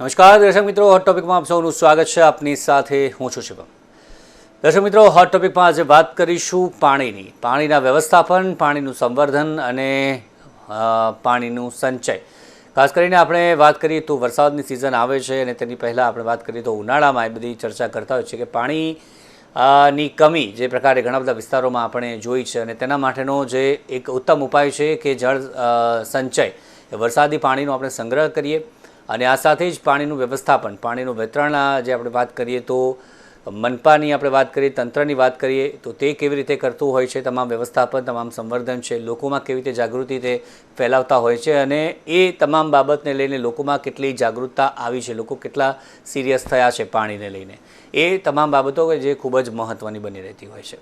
નમસ્કાર, દર્શક મિત્રો હોટ ટોપિકમાં આપ સૌનું સ્વાગત છે. આપની સાથે હું છું શિવમ દર્શક મિત્રો હોટ ટોપિકમાં આજે વાત કરીશું પાણીની. પાણીના વ્યવસ્થાપન, પાણીનું સંવર્ધન અને પાણીનું સંચય. ખાસ કરીને આપણે વાત કરીએ તો વરસાદની સિઝન આવે છે અને તેની પહેલાં આપણે વાત કરીએ તો ઉનાળામાં એ બધી ચર્ચા કરતા હોય છે કે પાણી ની કમી જે પ્રકારે ઘણા બધા વિસ્તારોમાં આપણે જોઈ છે અને તેના માટેનો જે એક ઉત્તમ ઉપાય છે કે જળ સંચય. વરસાદી પાણીનો આપણે સંગ્રહ કરીએ. અને આ સાથે જ પાણીનું વ્યવસ્થાપન, પાણીનું વિતરણના જે આપણે વાત કરીએ તો મનપાની આપણે વાત કરીએ, તંત્રની વાત કરીએ, તો તે કેવી રીતે કરતું હોય છે, તમામ વ્યવસ્થાપન, તમામ સંવર્ધન છે, લોકોમાં કેવી રીતે જાગૃતિ તે ફેલાવતા હોય છે અને એ તમામ બાબતને લઈને લોકોમાં કેટલી જાગૃતતા આવી છે, લોકો કેટલા સિરિયસ થયા છે પાણીને લઈને. એ તમામ બાબતો જે ખૂબ જ મહત્ત્વની બની રહેતી હોય છે.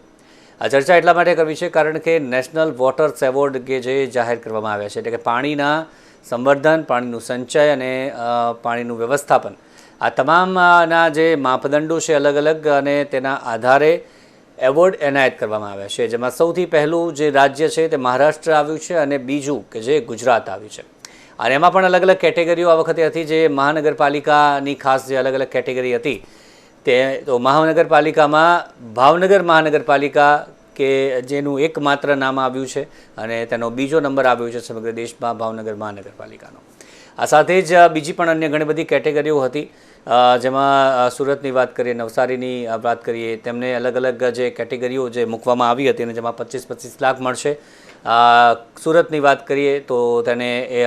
આ ચર્ચા એટલા માટે કરવી છે કારણ કે નેશનલ વોટર્સ એવોર્ડ કે જે જાહેર કરવામાં આવ્યા છે, એટલે કે પાણીના સંવર્ધન, પાણીનું સંચય અને પાણીનું વ્યવસ્થાપન. આ તમામના જે માપદંડો છે અલગ અલગ અને તેના આધારે એવોર્ડ એનાયત કરવામાં આવ્યા છે. જેમાં સૌથી પહેલું જે રાજ્ય છે તે મહારાષ્ટ્ર આવ્યું છે અને બીજું કે જે ગુજરાત આવ્યું છે. અને એમાં પણ અલગ અલગ કેટેગરીઓ આ વખતે હતી. જે મહાનગરપાલિકાની ખાસ જે અલગ અલગ કેટેગરી હતી તે, તો મહાનગરપાલિકામાં ભાવનગર મહાનગરપાલિકા કે જેનું એકમાત્ર નામ આવ્યું છે અને તેનો બીજો નંબર આવ્યો છે સમગ્ર દેશમાં ભાવનગર મહાનગરપાલિકાનો. આ સાથે જ બીજી પણ અન્ય ઘણી બધી કેટેગરીઓ હતી. જેમાં સુરતની વાત કરીએ, નવસારીની વાત કરીએ, તેમને અલગ અલગ જે કેટેગરીઓ જે મૂકવામાં આવી હતી અને જેમાં પચીસ પચીસ લાખ મળશે. સુરતની વાત કરીએ તો તેને, એ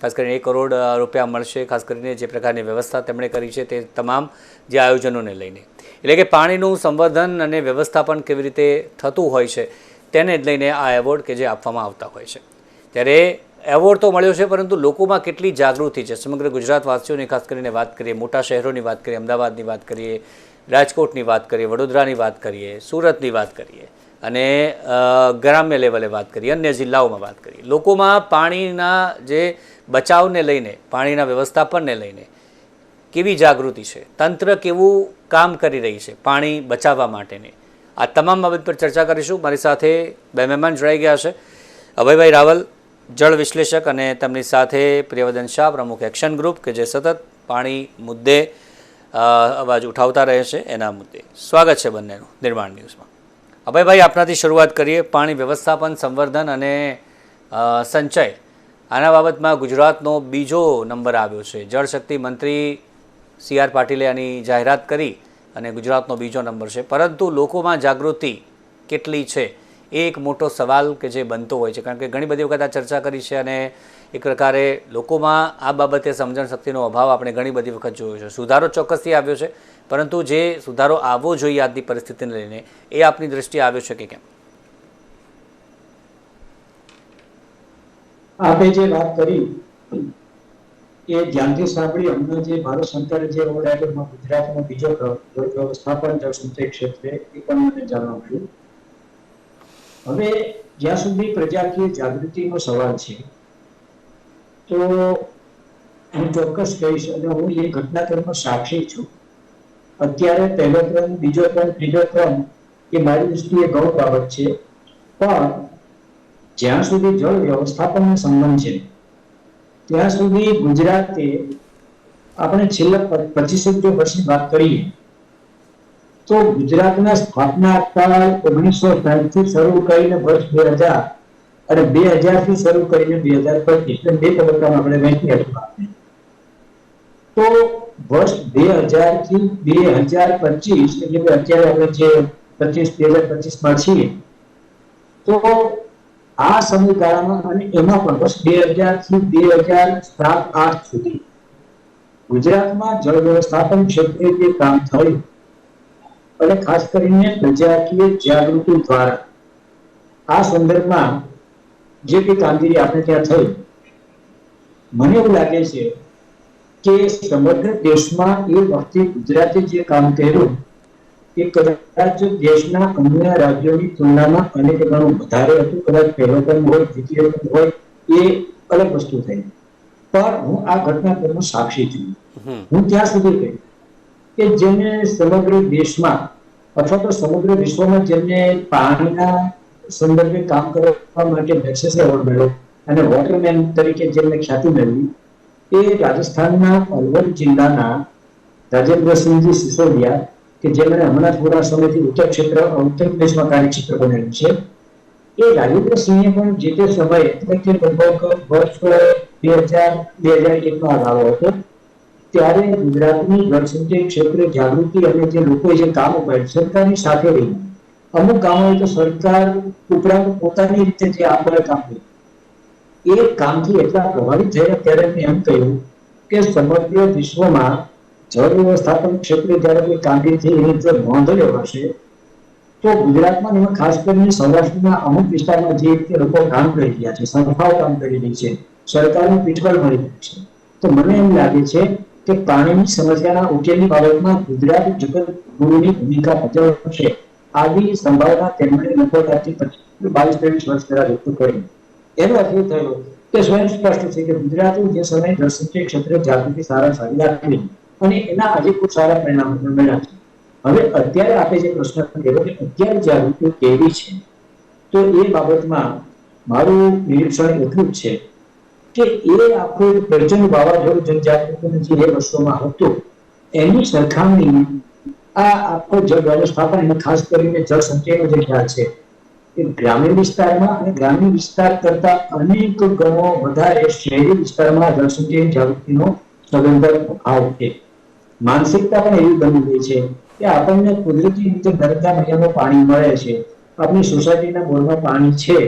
ખાસ કરીને એક કરોડ રૂપિયા મળશે. ખાસ કરીને જે પ્રકારની વ્યવસ્થા તેમણે કરી છે તે તમામ જે આયોજનોને લઈને. એટલે કે પાણીનું સંવર્ધન અને વ્યવસ્થાપન કેવી રીતે થતું હોય છે, તેને જ લઈને આ એવોર્ડ કે જે આપવામાં આવતા હોય છે. ત્યારે એવોર્ડ તો મળ્યો છે, પરંતુ લોકોમાં કેટલી જાગૃતિ છે? સમગ્ર ગુજરાતવાસીઓની, ખાસ કરીને વાત કરીએ મોટા શહેરોની વાત કરીએ, અમદાવાદની વાત કરીએ, રાજકોટની વાત કરીએ, વડોદરાની વાત કરીએ, સુરતની વાત કરીએ અને ગ્રામ્ય લેવલે વાત કરીએ, અન્ય જિલ્લાઓમાં વાત કરીએ. લોકોમાં પાણીના જે બચાવને લઈને, પાણીના વ્યવસ્થાપનને લઈને કેવી જાગૃતિ છે? તંત્ર કેવું કામ કરી રહી છે પાણી બચાવવા માટેની? આ તમામ બાબત પર ચર્ચા કરીશું. મારી સાથે બે મહેમાન જોડાઈ ગયા છે. અભયભાઈ રાવલ, જળ વિશ્લેષક અને તેમની સાથે પ્રિયવદન શાહ, પ્રમુખ એક્શન ગ્રુપ કે જે સતત પાણી મુદ્દે અવાજ ઉઠાવતા રહે છે એના મુદ્દે. સ્વાગત છે બંનેનું નિર્માણ ન્યૂઝમાં. અભયભાઈ આપણાથી શરૂઆત કરીએ. પાણી વ્યવસ્થાપન, સંવર્ધન અને સંચય. આના બાબતમાં ગુજરાતનો બીજો નંબર આવ્યો છે. જળશક્તિ મંત્રી સી આર પાટીલે આની જાહેરાત કરી અને ગુજરાતનો બીજો નંબર છે. પરંતુ લોકોમાં જાગૃતિ કેટલી છે એ એક મોટો સવાલ કે જે બનતો હોય છે. કારણ કે ઘણી બધી વખત આ ચર્ચા કરી છે અને એક પ્રકારે લોકોમાં આ બાબતે સમજણ શક્તિનો અભાવ આપણે ઘણી બધી વખત જોયો છે. સુધારો ચોક્કસથી આવ્યો છે, પરંતુ જે સુધારો આવવો જોઈએ આજની પરિસ્થિતિને લઈને, એ આપની દ્રષ્ટિએ આવ્યો છે કે કેમ? આપે જે વાત કરી એ ધ્યાનથી સાંભળી હમણાં જે ભારત સરકારે જે આપ્યો ગુજરાતનો બીજો વ્યવસ્થાપન જળ સંચય ક્ષેત્રે એ પણ મને જાણવા મળ્યું. હવે જ્યાં સુધી પ્રજાકીય જાગૃતિનો સવાલ છે, તો હું ચોક્કસ કહીશ અને હું એ ઘટનાક્રમનો સાક્ષી છું. અત્યારે પહેલો ક્રમ, બીજો ક્રમ, ત્રીજો ક્રમ, એ મારી દૃષ્ટિએ ગૌ બાબત છે. પણ જ્યાં સુધી જળ વ્યવસ્થાપનનો સંબંધ છે ત્યાં સુધી ગુજરાતે આપણે છેલ્લા પચીસ વર્ષની વાત કરીએ, તો ગુજરાતના સ્થાપના કાળ ઓગણીસો થી શરૂ કરીને વર્ષ બે હજાર અને બે હજારથી શરૂ કરીને બે હજાર પચીસ બે તબક્કામાં આપણે વહેંચીએ હતી તો વર્ષ બે હજારથી બે હજાર પચીસ, એટલે કે અત્યારે આપણે જે પચીસ, બે હજાર પચીસમાં છીએ, તો આ સમયગાળામાં અને એમાં પણ વર્ષ બે હજારથી બે હજાર સાત આઠ સુધી ગુજરાતમાં જળ વ્યવસ્થાપન ક્ષેત્રે જે કામ થયું, અને ખાસ કરીને પ્રજાકીય જાગૃતિ દ્વારા, આ સંદર્ભમાં જે કંઈ કામગીરી આપણે ત્યાં થઈ, મને એવું લાગે છે કે સમગ્ર દેશમાં એ વખતે ગુજરાતે જે કામ કર્યું એ કદાચ દેશના અન્ય રાજ્યોની તુલનામાં અનેક ગણું વધારે હતું. કદાચ પહેલો ક્રમ હોય દ્વિતીય ક્રમ હોય એ અલગ વસ્તુ થઈ. પણ હું આ ઘટનાક્રમનો સાક્ષી છું. હું ત્યાં સુધી કહી કે જેને સમગ્ર દેશમાં અથવા તો સમગ્ર વિશ્વમાં જેમને પાણીના સંદર્ભે કામ કરવા માટે મેક્સેસ એવોર્ડ મળ્યો અને વોટરમેન તરીકે જેમને ખ્યાતિ મેળવી એ રાજસ્થાનના અલવર જિલ્લાના રાજેન્દ્રસિંહજી સિસોદિયા કે જેમણે હમણાં થોડા સમયથી ઉત્તર ક્ષેત્ર ઉત્તર પ્રદેશમાં કાર્યક્ષેત્ર બનેલું છે. એ રાજેન્દ્રસિંહે પણ જે તે સમયે લગભગ વર્ષ બે હજાર બે હજાર એકનો આ ગાળો હતો. ત્યારે ગુજરાતની જળસંચય ક્ષેત્રે જાગૃતિ અને જે લોકોએ જે કામ ઉપાડ્યું સરકારની સાથે રહી અમુક કામો તો સરકાર ઉપરાંત પોતાની રીતે જે આપણે કામ કર્યું. એ કામથી એટલા પ્રભાવિત થયા ત્યારે એમ કહ્યું કે સમગ્ર વિશ્વમાં વ્યવસ્થાપન ક્ષેત્રે જ્યારે કોઈ કામગીરી થઈ એની જો નોંધ લેવાશે તો ગુજરાતમાં એમાં ખાસ કરીને સૌરાષ્ટ્રના અમુક વિસ્તારમાં જે રીતે લોકો કામ કરી રહ્યા છે, સંસ્થાઓ કામ કરી રહી છે, સરકારનું પીઠબળ મળી રહ્યું છે, તો મને એમ લાગે છે કે પાણીની સમસ્યાના ઉકેલની બાબતમાં ગુજરાત જગત ગુરુની ભૂમિકા ભજવશે આવી સંભાવના તેમણે લગભગ બાવીસ ત્રેવીસ વર્ષ પહેલા વ્યક્ત કરી. એનો અર્થ થયો કે સ્વયં સ્પષ્ટ છે કે ગુજરાતે જે સમયે જળસંચય ક્ષેત્રે જાગૃતિ, સારા સારી રાખી અને એના આજે ખૂબ સારા પરિણામો પણ મળ્યા છે. હવે અત્યારે આપણે જે પ્રશ્ન કર્યો કે અત્યારે જાગૃતિ કેવી છે? તો એ બાબતમાં મારું નિરીક્ષણ એટલું છે કે એ આખું પ્રચંડ વાવાઝોડું જનજાગૃતિનું જે વર્ષોમાં હતું, એની સરખામણી આ આખો જળ વ્યવસ્થાપન અને ખાસ કરીને જળ સંચયનો જે ખ્યાલ છે, એ ગ્રામીણ વિસ્તારમાં અને ગ્રામીણ વિસ્તાર કરતા અનેક ગણો વધારે શહેરી વિસ્તારમાં જળ સંચયની જાગૃતિનો સદંતર ભાવ છે. માનસિકતા પણ એવી બની ગઈ છે કે આપણને કુદરતી રીતે નર્મદા નદીમાં પાણી મળે છે. આપણી સોસાયટીના બોરમાં પાણી છે.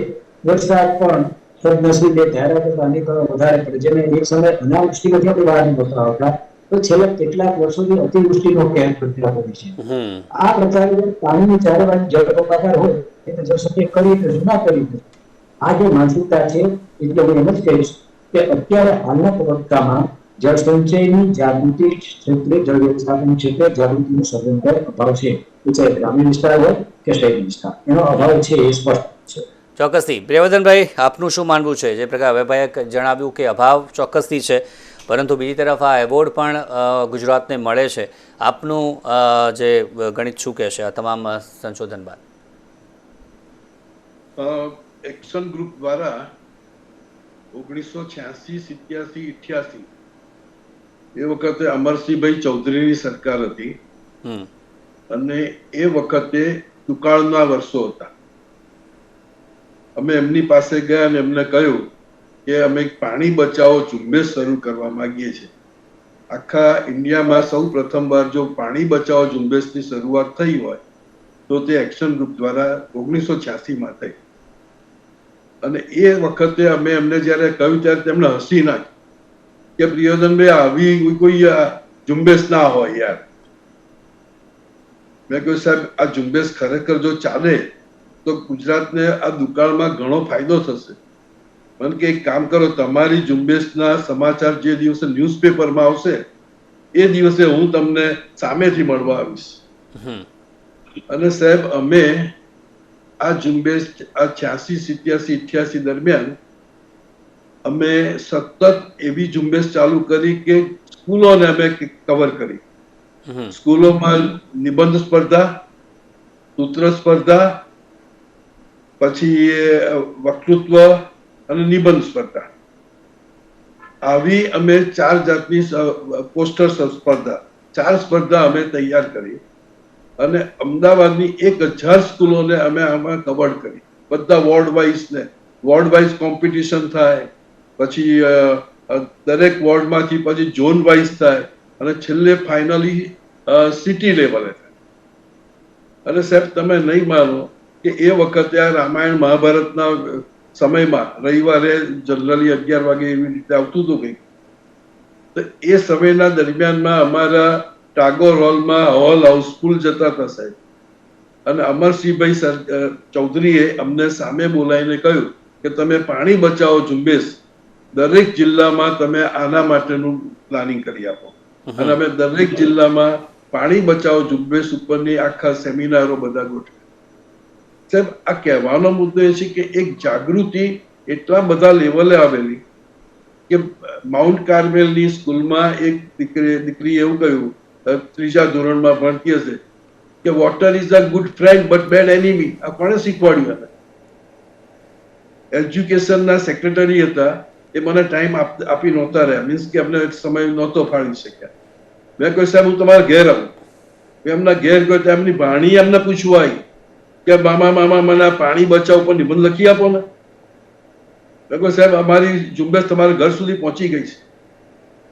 વરસાદ પણ સદનસીબે ધારા કરતા પાણી પણ વધારે પડે જેને એક સમય અનાવૃષ્ટિમાંથી આપણે બહાર નહોતા આવતા. તો છેલ્લા કેટલાક વર્ષોથી અતિવૃષ્ટિનો કહેર પ્રક્રિયા કરે છે. આ પ્રકારે પાણીની ચારે બાજુ જળબંબાકાર હોય એટલે જળ સત્ય કરી તો ના કરી આ જે માનસિકતા છે એટલે હું એમ જ કહીશ કે અત્યારે હાલના તબક્કામાં જળ સંચયની જાગૃતિ ક્ષેત્રે જળ વ્યવસ્થાપન ક્ષેત્રે જાગૃતિનો સદંતર અભાવ છે. એ ચાહે ગ્રામીણ વિસ્તાર હોય કે શહેરી વિસ્તાર. એનો અભાવ છે એ સ્પષ્ટ છે. ચોક્કસથી. પ્રિયવર્ધનભાઈ આપનું શું માનવું છે? જે પ્રકાર હવેભાઈએ જણાવ્યું કે અભાવ ચોક્કસથી છે પરંતુ બીજી તરફ આ એવોર્ડ પણ ગુજરાતને મળે છે. આપનું જે ગણિત શું કહેશે આ તમામ સંશોધન બાદ? એક્શન ગ્રુપ દ્વારા ઓગણીસો છ્યાસી સિત્યાસી ઇઠ્યાસી એ વખતે અમરસિંહભાઈ ચૌધરીની સરકાર હતી. અને એ વખતે દુકાળના વર્ષો હતા. અમે એમની પાસે ગયા અને એમને કહ્યું કે અમે પાણી બચાવો ઝુંબેશ શરૂ કરવા માંગીએ છીએ. આખા ઇન્ડિયામાં સૌ પ્રથમવાર જો પાણી બચાવો ઝુંબેશની શરૂઆત થઈ હોય તો તે એક્શન ગ્રુપ દ્વારા ઓગણીસો છ્યાસીમાં થઈ. અને એ વખતે અમે એમને જ્યારે કહ્યું ત્યારે તેમણે હસી નાખી. કે પ્રિયજનભાઈ આવી કોઈ ઝુંબેશ ના હોય યાર. મેં કહ્યું સાહેબ આ ઝુંબેશ ખરેખર જો ચાલે તો ગુજરાતને આ દુકાળમાં ઘણો ફાયદો થશે. મને કે એક કામ કરો તમારી ઝુંબેશના સમાચાર જે દિવસે ન્યૂઝપેપરમાં આવશે એ દિવસે હું તમને સામેથી મળવા આવીશ. હમ. અને સાહેબ અમે આ ઝુંબેશ આ છ્યાસી સિત્યાસી ઇઠ્યાસી દરમિયાન અમે સતત એવી ઝુંબેશ ચાલુ કરી કે સ્કૂલોને અમે કવર કરી. સ્કૂલોમાં નિબંધ સ્પર્ધા સૂત્ર સ્પર્ધા પછી વક્તૃત્વ અને નિબંધ સ્પર્ધા. આવી અમે ચાર જાતની પોસ્ટર સ્પર્ધા ચાર સ્પર્ધા અમે તૈયાર કરી અને અમદાવાદની એક હજાર સ્કૂલોને અમે આમાં કવર કરી. બધા વોર્ડ વાઇઝ ને વોર્ડ વાઇઝ કોમ્પિટિશન થાય પછી દરેક વોર્ડમાંથી પછી ઝોન વાઇઝ થાય અને છેલ્લે ફાઇનલી સિટી લેવલે થાય. અને સાહેબ, તમે નહીં માનો કે એ વખતે આ રામાયણ મહાભારતના સમયમાં રવિવારે જનરલી અગિયાર વાગે એવી રીતે આવતું હતું કંઈક. તો એ સમયના દરમિયાનમાં અમારા ટાગોર હોલમાં હોલ હાઉસફુલ જતા હતા સાહેબ. અને અમરસિંહભાઈ ચૌધરીએ અમને સામે બોલાવીને કહ્યું કે તમે પાણી બચાવો ઝુંબેશ. દરેક જિલ્લામાં તમે આના માટેનું પ્લાનિંગ કરી આપો. અને અમે દરેક જિલ્લામાં પાણી બચાવો ઝુંબેશ ઉપરની આખા સેમિનારો બધા ગોઠવે સાહેબ આ કહેવાનો મુદ્દો એ છે કે એક જાગૃતિ એટલા બધા લેવલે આવેલી કે માઉન્ટ કાર્મેલની સ્કૂલમાં એક દીકરી દીકરી એવું કહ્યું ત્રીજા ધોરણમાં ભણતી હશે કે water is a good friend but bad enemy આ કોણે શીખવાડ્યું હતા એજ્યુકેશનના સેક્રેટરી હતા. એ મને ટાઈમ આપી નહોતા રહ્યા. મીન્સ કે અમને સમય નહોતો ફાળી શક્યા. મેં કહ્યું, સાહેબ, હું તમારા ઘેર આવું. મેં એમના ઘેર ગયો, તો એમની ભાણી એમને પૂછવા આવી કે, મામા મામા, મને પાણી બચાવ ઉપર નિબંધ લખી આપો ને. મેં કહ્યું, સાહેબ, અમારી ઝુંબેશ તમારા ઘર સુધી પહોંચી ગઈ છે.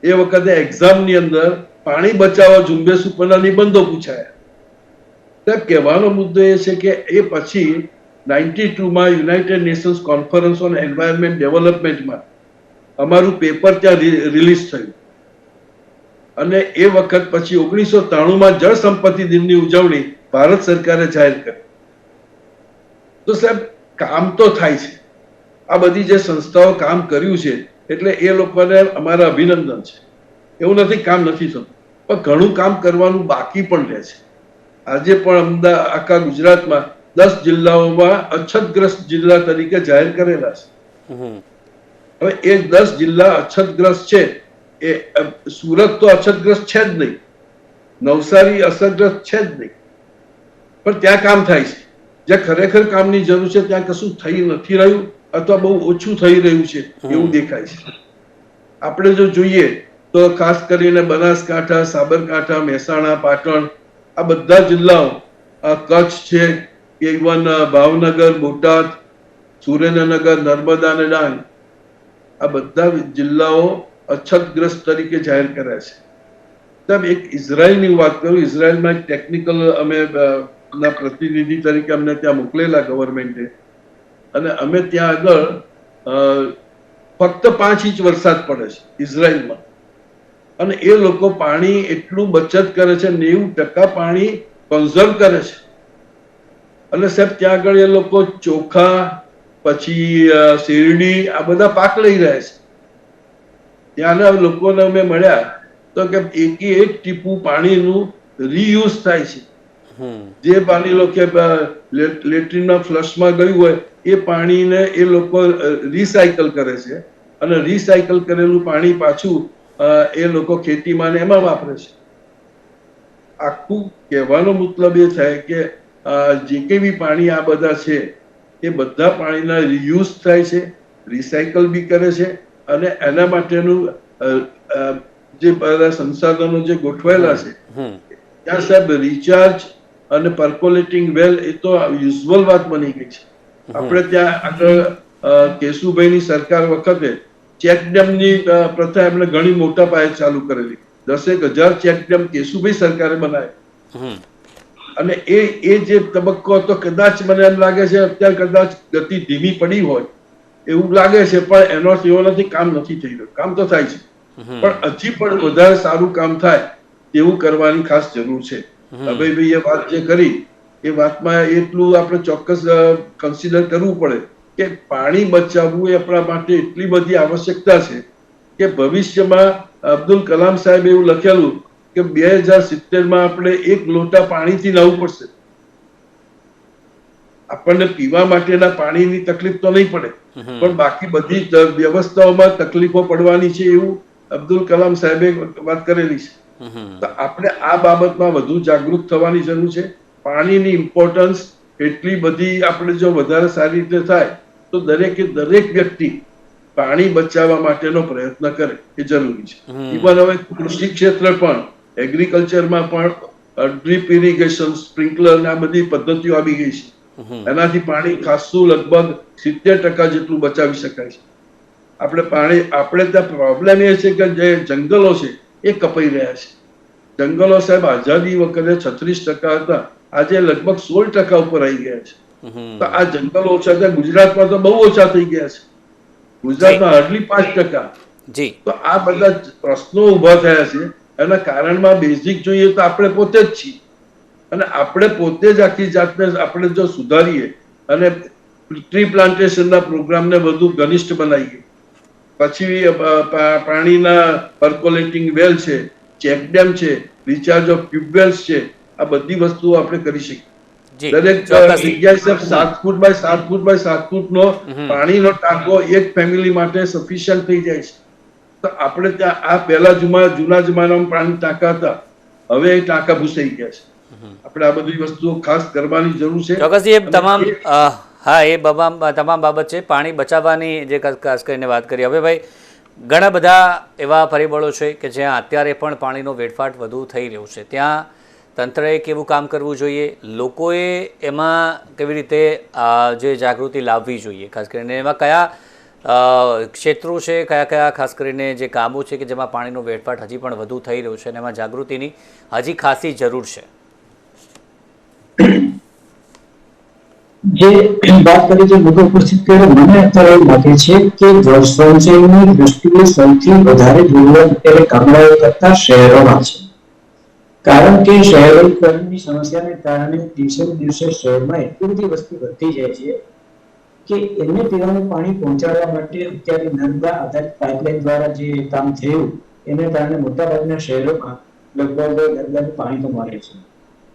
એ વખતે એક્ઝામની અંદર પાણી બચાવવા ઝુંબેશ ઉપરના નિબંધો પૂછાયા. સાહેબ, કહેવાનો મુદ્દો એ છે કે એ પછી ninety ટુમાં United Nations conference on environment ડેવલપમેન્ટમાં અમારું પેપર ત્યાં રિલીઝ થયું. અને એ વખત પછી ઓગણીસો ત્રાણુંમાં જળ સંપત્તિ દિનની ઉજવણી ભારત સરકારે જાહેર કરી. તો સાહેબ, કામ તો થાય છે. આ બધી જે સંસ્થાઓ કામ કર્યું છે, એટલે એ લોકોને અમારા અભિનંદન છે. એવું નથી કામ નથી થતું. પણ ઘણું કામ કરવાનું બાકી પણ રહે છે. આજે પણ અમદાવાદ આખા ગુજરાતમાં દસ જિલ્લાઓમાં અછતગ્રસ્ત જિલ્લા તરીકે જાહેર કરેલા છે. હવે એ દસ જિલ્લા અછતગ્રસ્ત છે. એ સુરત તો અછતગ્રસ્ત છે જ નહીં. નવસારી અસરગ્રસ્ત છે જ નહીં. પણ ત્યાં કામ થાય છે. જ્યાં ખરેખર કામની જરૂર છે ત્યાં કશું થઈ નથી રહ્યું અથવા બહુ ઓછું થઈ રહ્યું છે એવું દેખાય છે. આપણે જો જોઈએ તો ખાસ કરીને બનાસકાંઠા સાબરકાંઠા મહેસાણા પાટણ આ બધા જિલ્લાઓ કચ્છ છે ઇવન ભાવનગર બોટાદ સુરેન્દ્રનગર નર્મદા અને ડાંગ આ બધા જિલ્લાઓ અછતગ્રસ્ત તરીકે જાહેર કર્યા છે. સાહેબ, એક ઇઝરાયલની વાત કરું, ઇઝરાયલમાં એક ટેકનિકલ અમે પ્રતિનિધિ તરીકે અમને ત્યાં મોકલેલા ગવર્મેન્ટે અને અમે ત્યાં આગળ ફક્ત પાંચ ઇંચ વરસાદ પડે છે, ઇઝરાયલમાં. અને એ લોકો પાણી એટલું બચત કરે છે, નેવું ટકા પાણી કન્ઝર્વ કરે છે. અને સાહેબ, ત્યાં આગળ એ લોકો ચોખા પછી શેરડી આ બધા પાક લઈ રહ્યા છે. ત્યાંના લોકોને અમે મળ્યા તો કે એકે એક ટીપું પાણીનું રીયુઝ થાય છે. જે પાણી લોકો લેટ્રિનમાં ફ્લશમાં ગયું હોય એ પાણીને એ લોકો રિસાયકલ કરે છે. અને રિસાયકલ કરેલું પાણી પાછું એ લોકો ખેતીમાં ને એમાં વાપરે છે. આખું કહેવાનો મતલબ એ થાય કે જે કંઈ બી પાણી આ બધા છે એ બધા પાણીના રિયુઝ થાય છે રિસાયકલ બી કરે છે અને એના માટેનું જે બધા સંસાધનો જે ગોઠવાયેલા છે ત્યાં સાહેબ રિચાર્જ અને પર્કોલેટિંગ વેલ એ તો યુઝવલ વાત બની ગઈ છે. આપણે ત્યાં આગળ કેશુભાઈની સરકાર વખતે ચેકડેમની પ્રથા એમણે ઘણી મોટા પાયે ચાલુ કરેલી. દસેક હજાર ચેકડેમ કેશુભાઈ સરકારે બનાવ્યા. અને એ એ જે તબક્કો હતો કદાચ મને એમ લાગે છે અત્યારે કદાચ ગતિ ધીમી પડી હોય એવું લાગે છે પણ એનો એવો નથી કામ નથી થઈ રહ્યું. કામ તો થાય છે. પણ હજી પણ વધારે સારું કામ થાય તેવું કરવાની ખાસ જરૂર છે. અભયભાઈએ વાત જે કરી એ વાતમાં એટલું આપણે ચોક્કસ કન્સિડર કરવું પડે કે પાણી બચાવવું એ આપણા માટે એટલી બધી આવશ્યકતા છે કે ભવિષ્યમાં અબ્દુલ કલામ સાહેબ એવું લખેલું કે બે હજાર સિત્તેરમાં આપણે એક લોટા પાણીથી લાવવું પડશે. આપણને પીવા માટેના પાણીની તકલીફ તો નહીં પડે. પણ બાકી બધી વ્યવસ્થાઓમાં તકલીફો પડવાની છે એવું અબ્દુલ કલામ સાહેબે વાત કરેલી છે. તો આપણે આ બાબતમાં વધુ જાગૃત થવાની જરૂર છે. પાણીની ઇમ્પોર્ટન્સ એટલી બધી આપણે જો વધારે સારી રીતે થાય તો દરેકે દરેક વ્યક્તિ પાણી બચાવવા માટેનો પ્રયત્ન કરે એ જરૂરી છે. ઇવન હવે કૃષિ ક્ષેત્ર પણ એગ્રીકલ્ચરમાં પણ ડ્રીપ ઇરિગેશન સ્પ્રિંકલર આ બધી પદ્ધતિઓ આવી ગઈ છે. એનાથી પાણી ખાસું લગભગ સિત્તેર ટકા જેટલું બચાવી શકાય છે. આપણે પાણી આપણે ત્યાં પ્રોબ્લેમ એ છે કે જે જંગલો છે એ કપાઈ રહ્યા છે. જંગલો સાહેબ આઝાદી વખતે છત્રીસ ટકા હતા આજે લગભગ સોળ ટકા ઉપર આવી ગયા છે. તો આ જંગલો ઓછા છે ગુજરાતમાં તો બહુ ઓછા થઈ ગયા છે. ગુજરાતમાં હાર્ડલી પાંચ ટકા. તો આ બધા પ્રશ્નો ઊભા થયા છે. એના કારણમાં બેઝિક જોઈએ તો આપણે પોતે જ છીએ. અને આપણે પોતે જ આખી જાતને આપણે જો સુધારીએ અને ટ્રી પ્લાન્ટેશનના પ્રોગ્રામને વધુ ઘનિષ્ઠ બનાવીએ. પછી પાણીના પર્કોલેટિંગ વેલ છે ચેક ડેમ છે રિચાર્જ ઓફ ટ્યુબવેલ્સ છે આ બધી વસ્તુઓ આપણે કરી શકીએ. દરેક જગ્યાએ સાહેબ સાત ફૂટ બાય સાત ફૂટ બાય સાત ફૂટ નો હમ. પાણીનો ટાંકો એક ફેમિલી માટે સફિશિયન્ટ થઈ જાય છે. તો આપણે ત્યાં આ પહેલા જુમા જૂના જમાનામાં પાણી ટાંકા હતા. હવે એ ટાંકા ભૂસાઈ ગયા છે. આપણે આ બધી વસ્તુઓ ખાસ કરવાની જરૂર છે. એ તમામ હા એ તમામ બાબત છે. પાણી બચાવવાની જે ખાસ- કરીને વાત કરી હવે ભાઈ ઘણા બધા એવા પરિબળો છે કે જ્યાં અત્યારે પણ પાણીનો વેડફાટ વધુ થઈ રહ્યો છે. ત્યાં તંત્રએ કેવું કામ કરવું જોઈએ? લોકોએ એમાં કેવી રીતે જે જાગૃતિ લાવવી જોઈએ? ખાસ કરીને એમાં કયા ક્ષેત્રો છે કયા કયા, ખાસ કરીને જે કામો છે કે જેમાં પાણીનો વેડફાટ હજી પણ વધુ થઈ રહ્યો છે અને એમાં જાગૃતિની હજી ખાસી જરૂર છે. જે વાત કરી જે મુદ્દો ઉપસ્થિત કર્યો, મને અત્યારે એવું લાગે છે કે સંચયની દૃષ્ટિએ સૌથી વધારે જરૂરત અત્યારે ગામડાઓ કરતા શહેરોમાં છે. કારણ કે શહેરીકરણની સમસ્યાને કારણે દિવસે દિવસે શહેરમાં એટલી બધી વસ્તી વધતી જાય છે કે એમને પીવાનું પાણી પહોંચાડવા માટે અત્યારે નર્મદા આધારિત પાઇપલાઇન દ્વારા જે કામ થયું એને કારણે મોટાભાગના શહેરોમાં લગભગ નર્મદાનું પાણી તો મળે છે.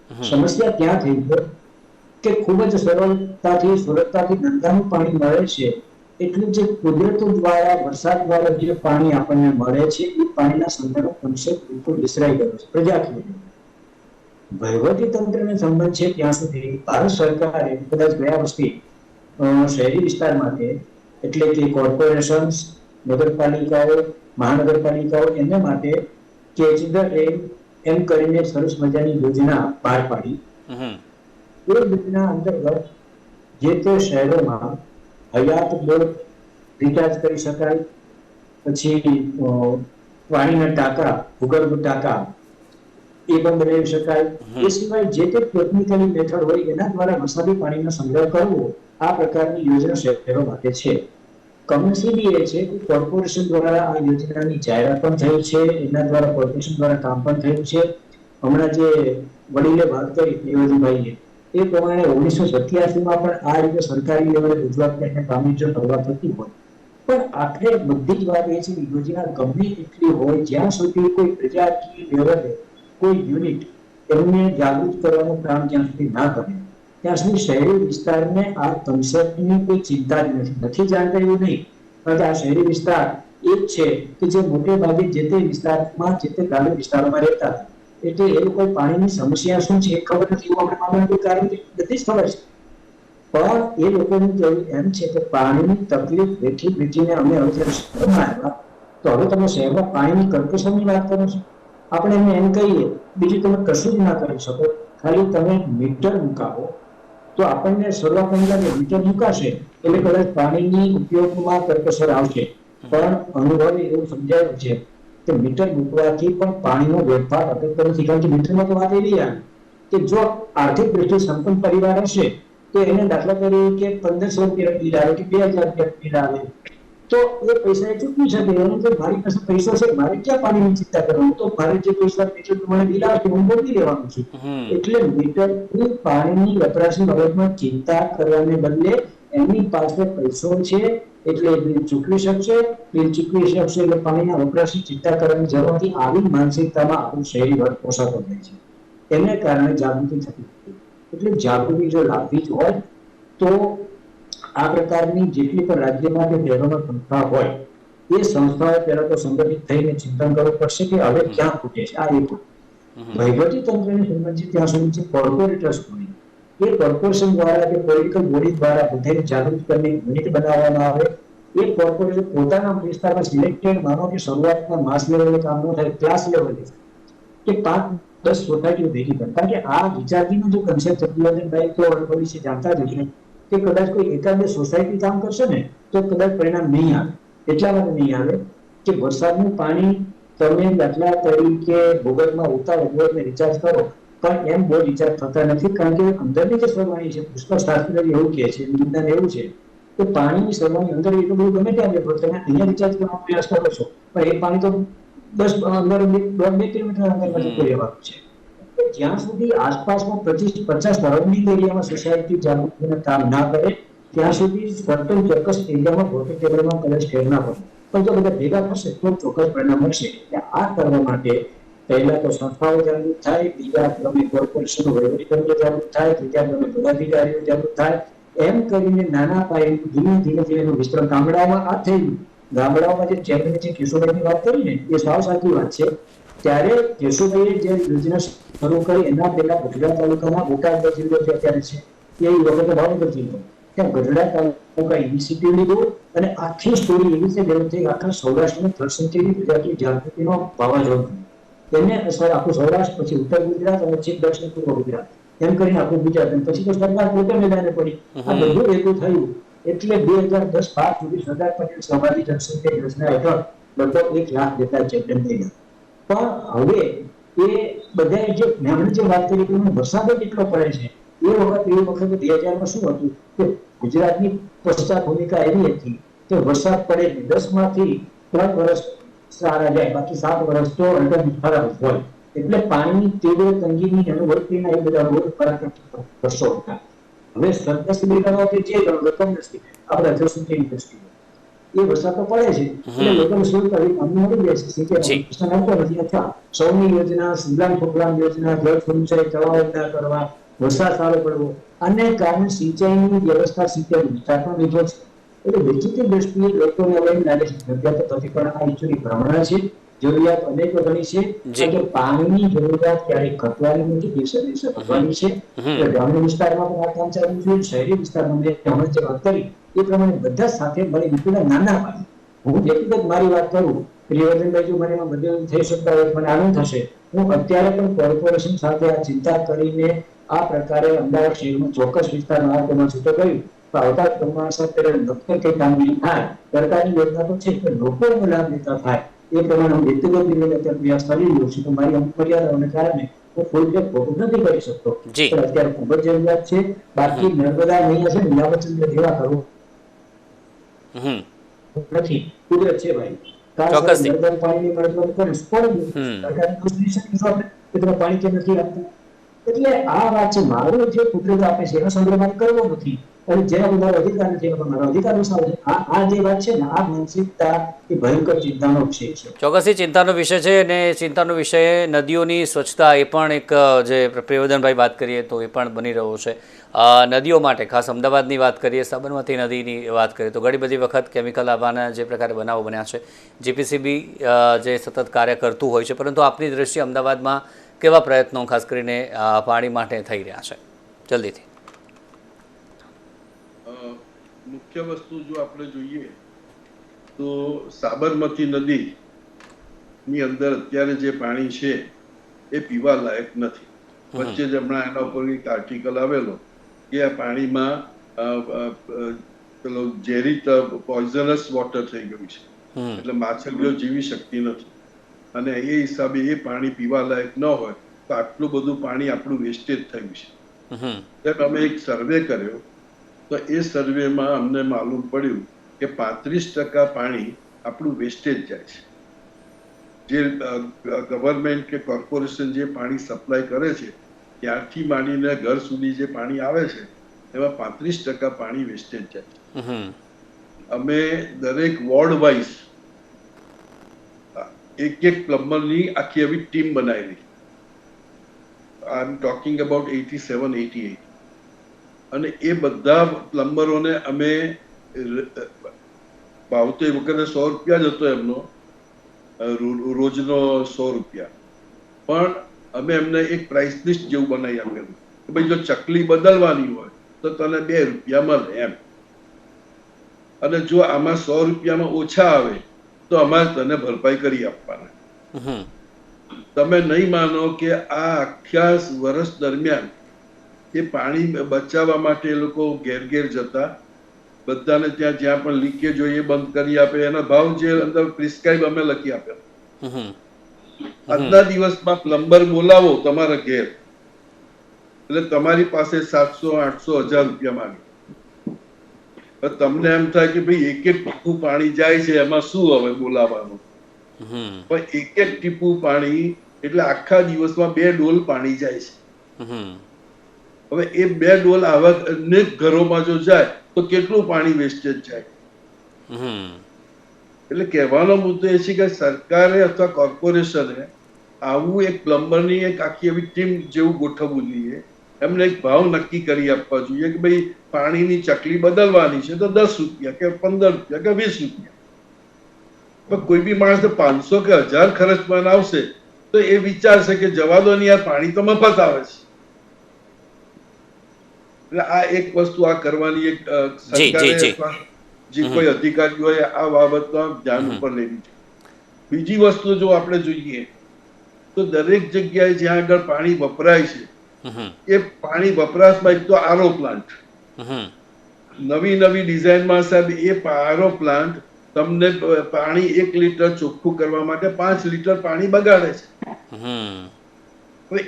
સમસ્યા ત્યાં થઈ છે કે ખૂબ જ સરળતાથી સુરતતાથી નર્મદાનું પાણી મળે છે એટલું જે કુદરત દ્વારા વરસાદ દ્વારા જે પાણી આપણને મળે છે એ પાણીના સંદર્ભ કોન્સેપ્ટ બિલકુલ વિસરાઈ ગયો છે પ્રજાથી વહીવટી તંત્રને સંબંધ છે ત્યાં સુધી ભારત સરકારે કદાચ ગયા વર્ષે અ, શહેરી વિસ્તાર માટે એટલે કે કોર્પોરેશન્સ નગરપાલિકાઓ મહાનગરપાલિકાઓ એના માટે કેચ ધ રેન એમ કરીને સરસ મજાની યોજના બહાર પાડી. એ યોજના અંતર્ગત જે તે શહેરોમાં હયાત બોર્ડ રિચાર્જ કરી શકાય પછી પાણીના ટાંકા ભૂગર્ભ ટાંકા એ પણ બનાવી શકાય. એ સિવાય જે તે ટેકનિકલી મેથડ હોય એના દ્વારા વરસાદી પાણીનો સંગ્રહ કરવો આ પ્રકારની યોજના શહેરો માટે છે. કમનસીબી એ છે કે કોર્પોરેશન દ્વારા આ યોજનાની જાહેરાત પણ થઈ છે. એના દ્વારા કોર્પોરેશન દ્વારા કામ પણ થયું છે. હમણાં જે વડીલે વાત કરી દેવજીભાઈએ એ પ્રમાણે ઓગણીસો સત્યાસીમાં પણ આ રીતે સરકારી લેવલે ગુજરાત બેંકને કામની જો શરૂઆત થતી હોય. પણ આખરે બધી જ વાત એ છે કે યોજના ગમે એટલી હોય, જ્યાં સુધી કોઈ પ્રજાકીય લેવલે કોઈ યુનિટ એમને જાગૃત કરવાનું કામ જ્યાં સુધી ના કરે ત્યાં સુધી શહેરી વિસ્તારને આ કન્સેપ્ટની કોઈ ચિંતા જ નથી. નથી જાણતા એવું નહીં પરંતુ આ શહેરી વિસ્તાર એ જ છે કે જે મોટે ભાગે જે તે વિસ્તારમાં જે તે ગ્રામીણ વિસ્તારોમાં રહેતા એટલે એ લોકો પાણીની સમસ્યા શું છે એ ખબર નથી એવું આપણે કારણ કે બધી જ ખબર છે. પણ એ લોકોનું કહેવું એમ છે કે પાણીની તકલીફ બેઠી બેઠીને અમે હવે જ્યારે શહેરમાં આવ્યા, તો હવે તમે શહેરમાં પાણીની કર્કશોની વાત કરો છો. આપણે એમ કહીએ, બીજું તમે કશું જ ના કરી શકો. ખાલી તમે મીટર મુકાવો તો આપણને સર્વ પહેલા મીટર મુકાશે એટલે કદાચ પાણીની ઉપયોગમાં કરકસર આવશે. પણ અનુભવે એવું સમજાયું છે કે મીટર મૂકવાથી પણ પાણીનો વેડફાટ અટકતો નથી. કારણ કે મીટરમાં તો વાત એવી આવે કે જો આર્થિક દ્રષ્ટિએ સંપન્ન પરિવાર હશે, તો એને દાખલા તરીકે પંદરસો રૂપિયા બિલ આવે કે બે હજાર રૂપિયા બિલ આવે તો એ પૈસા ચૂકવી શકે એનું જે મારી પાસે પૈસો છે મારે ક્યાં પાણીની ચિંતા કરવાની? તો મારે જે પૈસા મીટર પ્રમાણે બિલ આવે હું ભોગવી લેવાનું છું. એટલે મીટરની પાણીની વપરાશની બાબતમાં ચિંતા કરવાને બદલે એની પાસે પૈસો છે એટલે બિલ ચૂકવી શકશે. બિલ ચૂકવી શકશે એટલે પાણીના વપરાશની ચિંતા કરવાની જરૂર નથી. આવી માનસિકતામાં આપણું શહેરી વર્ગ પોષાતો થાય છે. એને કારણે જાગૃતિ થતી એટલે જાગૃતિ જો લાવવી જ હોય તો આ પ્રકારની જેટલી પણ રાજ્યમાં કે શહેરોમાં સંસ્થા હોય એ સંસ્થાઓ પહેલા તો સંગઠિત થઈને ચિંતન કરવું પડશે કે હવે ક્યાં ખૂટે છે? આ એક વહીવટી તંત્રને સંબંધિત ત્યાં સુધી છે કોર્પોરેટર્સ બોડી એ કોર્પોરેશન દ્વારા કે પોલિટિકલ બોડી દ્વારા બધાને જાગૃત કરીને યુનિટ બનાવવામાં આવે. એ કોર્પોરેશન પોતાના વિસ્તારમાં સિલેક્ટેડ માનો કે શરૂઆતમાં માસ લેવલે કામ ન થાય ક્લાસ લેવલે કે પાંચ દસ સોસાયટીઓ ભેગી કરે. કારણ કે આ વિચારજીનો જો કન્સેપ્ટ ચતુર્ભુવનભાઈ તો ભવિષ્ય જાણતા જ હશે. કે કદાચ કોઈ એકાદ સોસાયટી કામ કરશે ને, તો કદાચ પરિણામ નહીં આવે. એટલા માટે નહીં આવે કે વરસાદનું પાણી તમે દાખલા તરીકે ભૂગર્ભમાં ઉતારો, ભૂગર્ભને રિચાર્જ કરો, પણ એમ બહુ રિચાર્જ થતા નથી, કારણ કે અંદરની જે સરવાણી છે, પુષ્કળ શાસ્ત્ર એવું કહે છે, વિજ્ઞાન એવું છે, કે પાણીની સરવાણી અંદર એટલું બધું ગમે ત્યાં બેઠો તમે અહીંયા રિચાર્જ કરવાનો પ્રયાસ કરો છો. પણ એ પાણી તો દસ, અંદર બે- કિલોમીટર અંદર જતું રહેવાનું છે. તો જ્યાં સુધી આસપાસમાં પચીસ, પચાસ સરાઉન્ડિંગ એરિયામાં સોસાયટી જાગૃતિને કામ ના કરે, ત્યાં સુધી સર્ટન ચોક્કસ એરિયામાં ભૌતિક ટેબલમાં કદાચ ફેર ના પડે. પણ જો બધા ભેગા થશે, તો ચોક્કસ પરિણામ મળશે. એટલે આ કરવા માટે પહેલા તો સંસ્થાઓ જાગૃત થાય, બીજા ક્રમે કોર્પોરેશનો વહીવટીતંત્ર જાગૃત થાય, ત્રીજા ક્રમે પદાધિકારીઓ જાગૃત થાય. એમ કરીને નાના પાયે ધીમે ધીમે ધીમે એનું વિસ્તરણ ગામડાઓમાં આ થયું. ગામડાઓમાં જે ચેમ્પિયન જે કિશોરભાઈની વાત કરી ને, એ સાવ સાચી વાત છે. ત્યારે કેશુભાઈએ જે યોજના શરૂ કરી એના પહેલા ગઢડા તાલુકામાં બોટાદ જિલ્લો જે અત્યારે છે એ વખતે ભાવનગર જિલ્લો ત્યાં ગઢડા તાલુકા ઇનિશિયેટિવ લીધું અને આખી સ્ટોરી એવી છે જેમ થઈ આખા સૌરાષ્ટ્રમાં થર્ડ સેન્ચુરી ગુજરાતી જાગૃતિનો વાવાઝોડું. તેને અસર આખું સૌરાષ્ટ્ર પછી ઉત્તર ગુજરાત અને છેક દક્ષિણ પૂર્વ ગુજરાત. એમ કરીને આખું ગુજરાત. પછી તો સરકાર પોતે મેદાને પડી. આ બધું ભેગું થયું એટલે બે હજાર દસ બાર સુધી સરદાર પટેલ સમાધિ જનસંખ્યા યોજના હેઠળ લગભગ એક લાખ જેટલા ચેકડેમ થઈ ગયા પણ હવે એ બધા જે મેમણે જે વાત કરી કે વરસાદ જ પડે છે, એ વખત એ વખતે બે હજારમાં શું હતું કે ગુજરાતની પશ્ચાત ભૂમિકા એવી હતી કે વરસાદ પડે નહીં. દસમાંથી ત્રણ વર્ષ સારા જાય, બાકી સાત વર્ષ તો અંદર ખરાબ હોય એટલે પાણીની તીવ્ર તંગીની અનુભૂતિના એ બધા બહુ ખરાબ વર્ષો હતા હવે કરવાથી જે રકમ નથી આપણા જસુંટીની દ્રષ્ટિએ એ વરસાદ તો પડે છે. એટલે લોકોને શું કર્યું અમને મળી જાય છે. કે. પ્રશ્ન આવતો નથી અથવા સૌની યોજના સુગલામ ફુગલામ યોજના જળ સંચય તળાવ ઊંડા કરવા વરસાદ સારો પડવો અને કારણે સિંચાઈની વ્યવસ્થા સિંચાઈ વિસ્તારનો લીધો છે. એટલે દેખીતી દ્રષ્ટિએ લોકોને હવે એમ લાગે છે કે તો પણ આ ઈચ્છુની ભ્રમણા છે. જરૂરિયાત અનેક ઘણી છે. કે પાણીની જરૂરિયાત ક્યારેક ઘટવાની નથી દિવસે દિવસે ઘટવાની છે. એટલે ગ્રામ્ય વિસ્તારમાં પણ આ કામ ચાલુ છે. શહેરી વિસ્તારમાં મેં હમણાં જે વાત કરી. એ પ્રમાણે બધા સાથે મળી વિપુલના નાના પાડે હું વ્યક્તિગત મારી વાત કરું પ્રિયવર્ધનભાઈ જો મને એમાં બદલ થઈ શકતા હોય મને આનંદ થશે. હું અત્યારે પણ કોર્પોરેશન સાથે આ ચિંતા કરીને આ પ્રકારે અમદાવાદ શહેરમાં ચોક્કસ વિસ્તારમાં આ પ્રમાણે છૂટો કર્યું. તો આવતા પ્રમાણસર ત્યારે નક્કર કઈ કામગીરી થાય. સરકારની યોજના તો છે કે લોકોનો લાભ લેતા થાય. એ પ્રમાણે હું વ્યક્તિગત રીતે અત્યારે પ્રયાસ કરી રહ્યો છું તો મારી અમુક મર્યાદાઓને કારણે હું ફૂલ પેક ફોટો નથી કરી શકતો. પણ અત્યારે ખૂબ જ જરૂરિયાત છે. બાકી નર્મદા નહીં હશે ને જેવા કરવું નથી. કુદરત છે ભાઈ. નર્મદા પાણીની મળતર કોણ દોષ આપણે કે તમે પાણી કેમ નથી આપતા? એટલે આ વાત છે, મારો જે કુદરત આપે છે એનો સંગ્રહ કરવો નથી, અને જેના બધા અધિકાર નથી, એનો મારો અધિકાર વસાવો છે. આ જે વાત છે ને, આ માનસિકતા એ ભયંકર ચિંતાનો વિષય છે. ચોક્કસથી ચિંતાનો વિષય છે અને ચિંતાનો વિષય નદીઓની સ્વચ્છતા એ પણ એક જે પ્રિયવર્ધનભાઈ વાત કરીએ તો એ પણ બની રહ્યો છે. નદીઓ માટે, ખાસ અમદાવાદની વાત કરીએ, સાબરમતી નદીની વાત કરીએ, તો ઘણી બધી વખત કેમિકલ આવવાના જે પ્રકારે બનાવો બન્યા છે. જીપીસીબી જે સતત કાર્ય કરતું હોય છે, પરંતુ આપની દ્રષ્ટિએ અમદાવાદમાં કેવા પ્રયત્નો ખાસ કરીને પાણી માટે થઈ રહ્યા છે? જલ્દીથી. મુખ્ય વસ્તુ જો આપણે જોઈએ તો સાબરમતી નદી ની અંદર અત્યારે જે પાણી છે એ પીવા લાયક નથી. વચ્ચે જ હમણાં એના ઉપર એક આર્ટિકલ આવેલો કે આ પાણીમાં પેલો ઝેરી પોઈઝનસ વોટર થઈ ગયું છે. એટલે માછલીઓ જીવી શકતી નથી. અને એ હિસાબે એ પાણી પીવા લાયક ન હોય તો આટલું બધું પાણી આપણું વેસ્ટેજ થયું છે. હમ. અમે એક સર્વે કર્યો તો એ સર્વેમાં અમને માલુમ પડ્યું કે પાંત્રીસ ટકા પાણી આપણું વેસ્ટેજ જાય છે. જે ગવર્મેન્ટ કે કોર્પોરેશન જે પાણી સપ્લાય કરે છે ત્યારથી માંડીને ઘર સુધી જે પાણી આવે છે એમાં પાંત્રીસ ટકા પાણી વેસ્ટેજ જાય છે. અમે દરેક વોર્ડ વાઇઝ એક એક પ્લમ્બરની આખી એવી ટીમ બનાવેલી I am talking about eighty seven eighty eight અને એ બધા પ્લમ્બરોને અમે ભાવ તો એ વખતે સો રૂપિયા જ હતો એમનો. રોજનો સો રૂપિયા. પણ અમે એમને એક પ્રાઇસ લિસ્ટ જેવું બનાવી આપેલું. કે ભાઈ જો ચકલી બદલવાની હોય, તો તને બે રૂપિયા મળે એમ. અને જો આમાં સો રૂપિયામાં ઓછા આવે તો અમારે તને ભરપાઈ કરી આપવાના. તમે નહીં માનો કે આ આખા વર્ષ દરમિયાન એ પાણી બચાવવા માટે એ લોકો ઘેર ઘેર જતા બધાને ત્યાં જ્યાં પણ લીકેજ હોય એ બંધ કરી આપે એના ભાવ જે અંદર પ્રિસ્ક્રાઇબ અમે લખી આપ્યા આજના દિવસમાં પ્લમ્બર બોલાવો તમારા ઘેર. એટલે તમારી પાસે સાતસો આઠસો હજાર રૂપિયા માંગે. તમને એમ થાય કે ભાઈ એક એક ટીપું પાણી જાય છે એમાં શું હવે બોલાવાનું પણ એક એક ટીપું પાણી એટલે આખા દિવસમાં બે ડોલ પાણી જાય છે. હવે એ બે ડોલ આવા અનેક ઘરોમાં જો જાય તો કેટલું પાણી વેસ્ટેજ જાય? એટલે કહેવાનો મુદ્દો એ છે કે સરકારે અથવા કોર્પોરેશને આવું એક પ્લમ્બરની એક આખી એવી ટીમ જેવું ગોઠવવું જોઈએ એમને એક ભાવ નક્કી કરી આપવા જોઈએ કે ભાઈ પાણીની ચકલી બદલવાની છે તો દસ રૂપિયા કે પંદર રૂપિયા કે વીસ રૂપિયા. પણ કોઈ બી માણસ પાંચસો કે હજાર ખર્ચમાં આવશે તો એ વિચારશે કે જવા દો યાર પાણી તો મફત આવે છે. એટલે આ એક વસ્તુ આ કરવાની એક સરકારે જે. કોઈ અધિકારી હોય આ બાબતમાં ધ્યાન ઉપર લેવી છે બીજી વસ્તુ જો આપણે જોઈએ તો દરેક જગ્યાએ જ્યાં આગળ પાણી વપરાય છે એ પાણી વપરાશમાં એક તો આરો પ્લાન્ટ નવી નવી ડિઝાઇનમાં સાહેબ એ આરો પ્લાન્ટ તમને પાણી એક લીટર ચોખ્ખું કરવા માટે પાંચ લીટર પાણી બગાડે છે.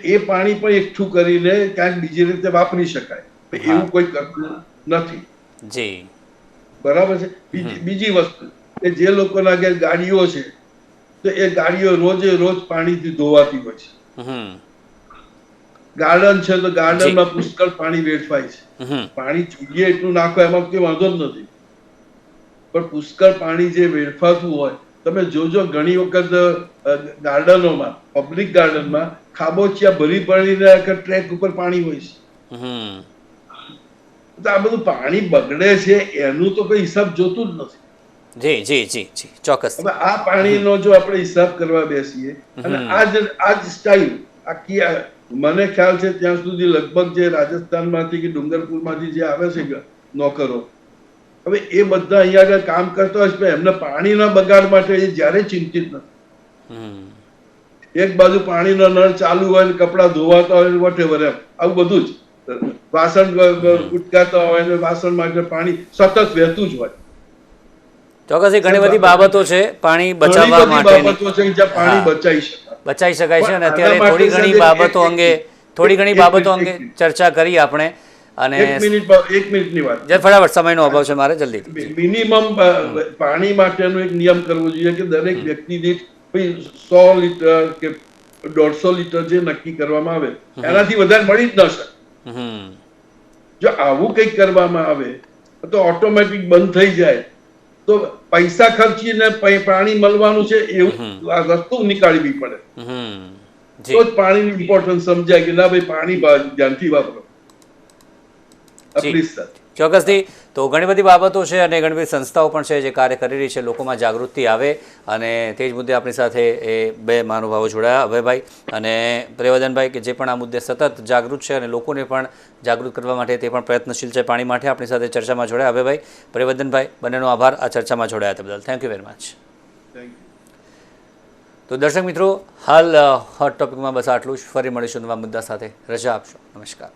એ પાણી પણ એકઠું કરીને ક્યાંક બીજી રીતે વાપરી શકાય. એવું કોઈ કરતું નથી. જી. બરાબર છે? બીજી બીજી વસ્તુ કે જે લોકોના ઘેર ગાડીઓ છે તો એ ગાડીઓ રોજે રોજ પાણીથી ધોવાતી હોય છે. ગાર્ડન છે તો ગાર્ડનમાં પુષ્કળ પાણી વેડફાય છે. પાણી જોઈએ એટલું નાખો એમાં કોઈ વાંધો જ નથી. પણ પુષ્કળ પાણી જે વેડફાતું હોય તમે જોજો ઘણી વખત ગાર્ડનોમાં પબ્લિક ગાર્ડનમાં ખાબોચિયા ભરી પડીને ટ્રેક ઉપર પાણી હોય છે. તો આ બધું પાણી બગડે છે એનું તો કોઈ હિસાબ જોતું જ નથી. જી જી જી જી ચોક્કસ. હવે આ પાણીનો જો આપણે હિસાબ કરવા બેસીએ અને. આ જ આ જ સ્ટાઇલ આખી મને ખ્યાલ છે ત્યાં સુધી લગભગ જે રાજસ્થાનમાંથી કે ડુંગરપુરમાંથી જે આવે છે નોકરો હવે એ બધા અહીંયા આગળ કામ કરતા હોય છે એમને પાણીના બગાડ માટે એ જ્યારે ચિંતિત નથી. એક બાજુ પાણીનો નળ ચાલુ હોય ને કપડાં ધોવાતા હોય વોટ એવર એમ આવું બધું જ. વાસણ ઉટકાતા હોય ને વાસણ માટે પાણી સતત વહેતું જ હોય. ચોક્કસ ઘણી બધી બાબતો છે પાણી બચાવવા માટે બાબતો છે જ્યાં પાણી. બચાવી શકાય. બચાવી શકાય છે અને અત્યારે થોડી ઘણી બાબતો અંગે થોડી ઘણી બાબતો અંગે ચર્ચા કરી આપણે અને એક મિનિટ એક મિનિટની વાત. ફટાફટ સમયનો અભાવ છે મારે જલ્દી. મિનિમમ પાણી માટેનો એક નિયમ કરવો જોઈએ કે દરેક વ્યક્તિ દીઠ સો લીટર કે દોઢસો લીટર જે નક્કી કરવામાં આવે એનાથી વધારે મળી જ ન શકે. જો આવું કંઈક કરવામાં આવે તો ઓટોમેટિક બંધ થઈ જાય. તો પૈસા ખર્ચીને પાણી મળવાનું છે એવું આ વસ્તુ નીકાળવી પડે. તો જી પાણીની ઇમ્પોર્ટન્સ સમજાય કે ના ભાઈ પાણી ધ્યાનથી વાપરો. પ્લીઝ સર ચોક્કસથી. તો ઘણી બધી બાબતો છે અને ઘણી બધી સંસ્થાઓ પણ છે જે કાર્ય કરી રહી છે, લોકોમાં જાગૃતિ આવે અને તે જ મુદ્દે આપણી સાથે એ બે મહાનુભાવો જોડાયા, અભયભાઈ અને પ્રેવદનભાઈ કે જે પણ આ મુદ્દે સતત જાગૃત છે અને લોકોને પણ જાગૃત કરવા માટે તે પણ પ્રયત્નશીલ છે પાણી માટે આપણી સાથે ચર્ચામાં જોડાયા. અભયભાઈ પ્રેવદનભાઈ બંનેનો આભાર. આ ચર્ચામાં જોડાયા તે બદલ. થેન્ક યુ વેરી મચ તો દર્શક મિત્રો, હાલ હોટ ટોપિકમાં બસ આટલું જ. ફરી મળીશું નવા મુદ્દા સાથે. રજા આપશો. નમસ્કાર.